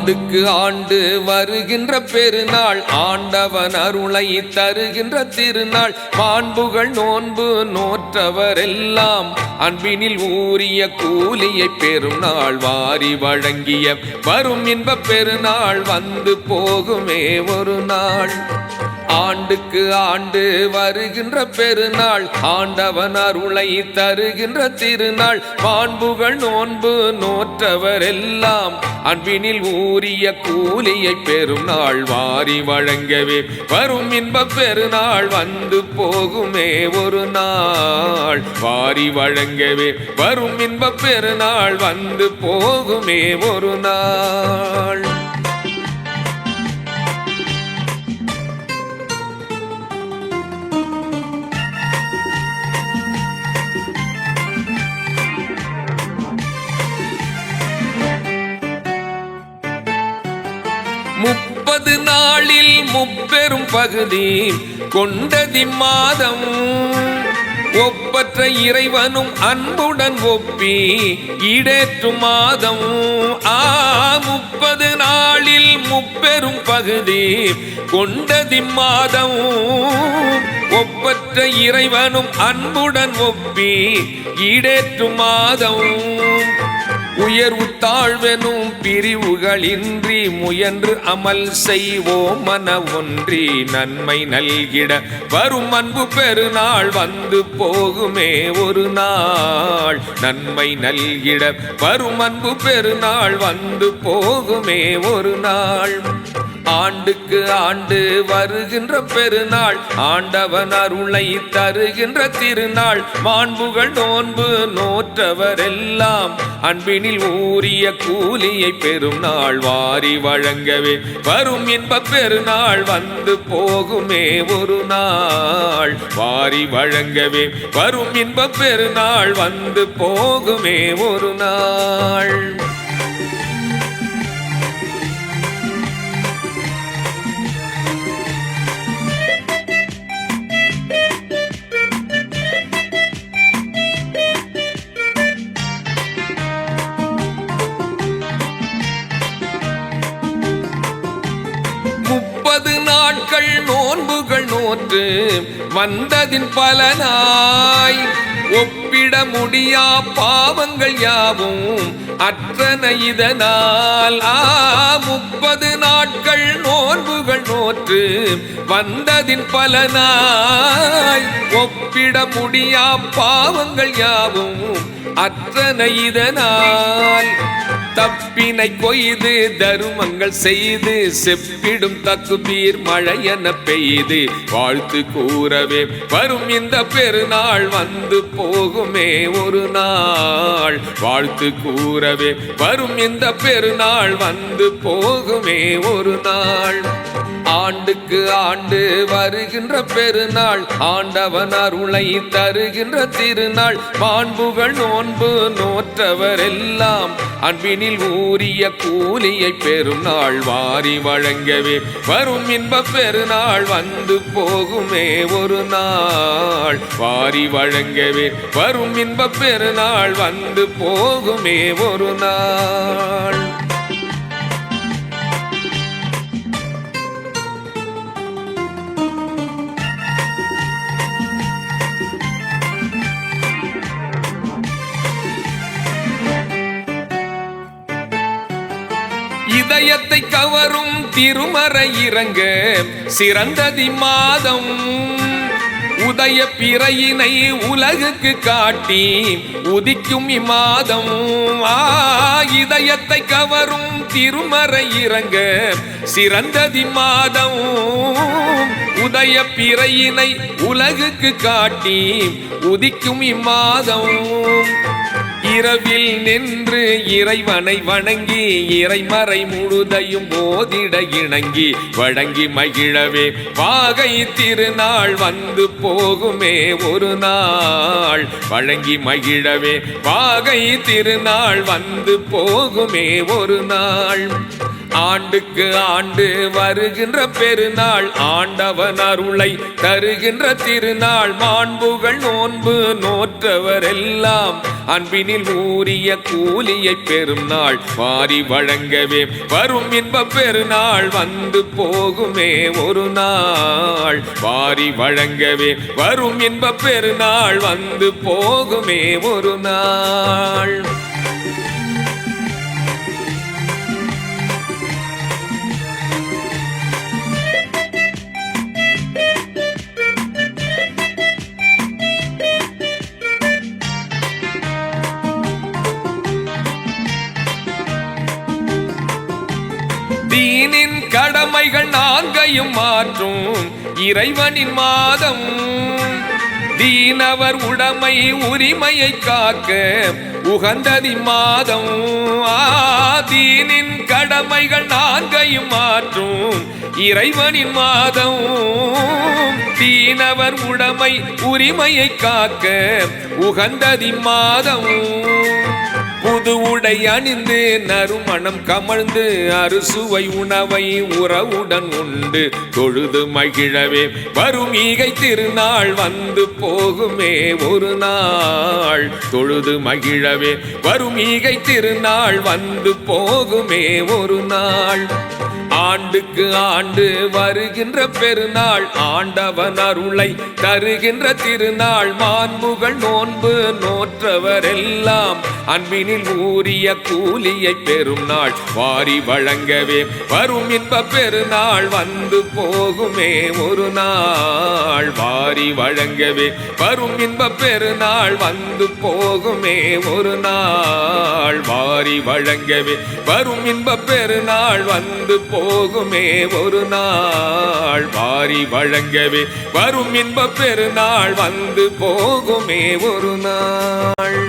ஆண்டுக்கு ஆண்டு வருகின்ற பெருநாள் ஆண்டவன் அருளை தருகின்ற திருநாள். மாண்புகள் நோன்பு நோற்றவரெல்லாம் அன்பினில் ஊறிய கூலியை பெரும் நாள் வாரி வழங்கிய வரும் இன்ப பெருநாள் வந்து போகுமே ஒரு நாள். ஆண்டுக்கு ஆண்டு வருகின்ற பெருநாள் ஆண்டவன் அருளை தருகின்ற திருநாள். மாண்புகள் நோன்பு நோற்றவரெல்லாம் அன்பினில் ஊறிய கூலியை பெரும் நாள் வாரி வழங்கவே. வரும் இன்ப பெருநாள் வந்து போகுமே ஒரு நாள் வாரி வழங்கவே. வரும் இன்ப பெருநாள் வந்து போகுமே ஒரு நாள். முப்பது நாளில் முப்பெரும் பகுதி கொண்டதி மாதம். ஒப்பற்ற இறைவனும் அன்புடன் ஒப்பி இடேற்று மாதம். ஆ முப்பது நாளில் முப்பெரும் பகுதி கொண்டதி மாதம். ஒப்பற்ற இறைவனும் அன்புடன் ஒப்பி இடேற்று மாதம். உயர்வு தாழ்வெனும் பிரிவுகளின்றி முயன்று அமல் செய்வோம் மன ஒன்றி நன்மை நல்கிட வரும் அன்பு பெருநாள் வந்து போகுமே ஒரு நாள். நன்மை நல்கிட வரும் அன்பு பெருநாள் வந்து போகுமே ஒரு நாள். ஆண்டுக்கு ஆண்டு வருகின்ற பெருநாள் ஆண்டவன் அருளை தருகின்ற திருநாள். மாண்புகள் நோன்பு நோற்றவரெல்லாம் அன்பினில் ஊறிய கூலியை பெரும் நாள் வாரி வழங்கவே. வரும் இன்ப பெருநாள் வந்து போகுமே ஒரு நாள் வாரி வழங்கவே. வரும் இன்ப பெருநாள் வந்து போகுமே ஒரு நாள். நாட்கள் நோன்புகள் நோற்று வந்ததின் பலனாய் ஒப்பிட முடியா பாவங்கள் யாவும் அற்றன இதனால். ஆ முப்பது நாட்கள் நோன்புகள் நோற்று வந்ததின் பலனாய் ஒப்பிட முடியா பாவங்கள் யாவும் அற்றன இதனால். தப்பினை கொய்து தருமங்கள் செய்து செப்பிடும் தக்குபீர் மழையென பெய்து. வாழ்த்து கூறவே வரும் இந்த பெருநாள் வந்து போகுமே ஒரு நாள். வாழ்த்து கூறவே வரும் இந்த பெருநாள் வந்து போகுமே ஒரு நாள். ஆண்டுக்கு ஆண்டு வருகின்ற பெருநாள் ஆண்டவன் அருளை தருகின்ற திருநாள். மாண்புகள் நோன்பு நோற்றவரெல்லாம் அன்பினில் ஊறிய கூலியை பெருநாள் வாரி வழங்கவே. வரும் இன்ப பெருநாள் வந்து போகுமே ஒரு நாள் வாரி வழங்கவே. வரும் இன்ப பெருநாள் வந்து போகுமே ஒரு நாள். இதயத்தை கவரும் திருமறை இறங்க சிறந்ததி மாதம் உதய பிறையினை உலகுக்கு காட்டி உதிக்கும் இம்மாதம். இதயத்தை கவரும் திருமறை இறங்க சிறந்ததி மாதம் உதய பிறையினை உலகுக்கு காட்டி உதிக்கும் இம்மாதம். இரவில் நின்று இறைவனை வணங்கி இறைமறை முழுதையும் போதிட இணங்கி வழங்கி மகிழவே. பாகை திருநாள் வந்து போகுமே ஒரு நாள். வழங்கி மகிழவே. பாகை திருநாள் வந்து போகுமே ஒரு நாள். ஆண்டுக்கு ஆண்டு வருகின்ற பெருநாள் ஆண்டவன் அருளை தருகின்ற திருநாள். மாண்புகள் நோன்பு நோற்றவரெல்லாம் அன்பினில் ஊறிய கூலியை பெறும் நாள். மாறி வழங்கவே வரும் இன்ப பெருநாள் வந்து போகுமே ஒரு நாள். மாறி வழங்கவே வரும் இன்ப பெருநாள் வந்து போகுமே ஒரு நாள். நான்கையும் மாற்றும் இறைவனின் மாதம். தீனவர் உடைமை உரிமையை காக்க உகந்ததி மாதம். ஆ, தீனின் கடமைகள் நான்கையும் மாற்றும் இறைவனின் மாதம். தீனவர் உடைமை உரிமையை காக்க உகந்ததி மாதம். புது உடை அணிந்து நறுமணம் கமழ்ந்து அறுசுவை உணவை உறவுடன் உண்டு. தொழுது மகிழவே வரும் ஈகை திருநாள் வந்து போகுமே ஒரு நாள். தொழுது மகிழவே வரும் ஈகை திருநாள் வந்து போகுமே ஒரு நாள். ஆண்டுக்கு ஆண்டு வருகின்ற பெருநாள் ஆண்டவன் அருளை தருகின்ற திருநாள். மாண்புகள் நோன்பு நோற்றவரெல்லாம் அன்பினில் ஊறிய கூலியை பெறும் நாள். வாரி வழங்கவே வரும் இன்ப பெருநாள் வந்து போகுமே ஒரு நாள். வாரி வழங்கவே வரும் இன்ப பெருநாள் வந்து போகுமே ஒரு நாள். வாரி வழங்கவே வரும் இன்ப பெருநாள் வந்து போ போகுமே ஒரு நாள். வாரி வழங்கவே வரும் இன்ப பெருநாள். வந்து போகுமே ஒரு நாள்.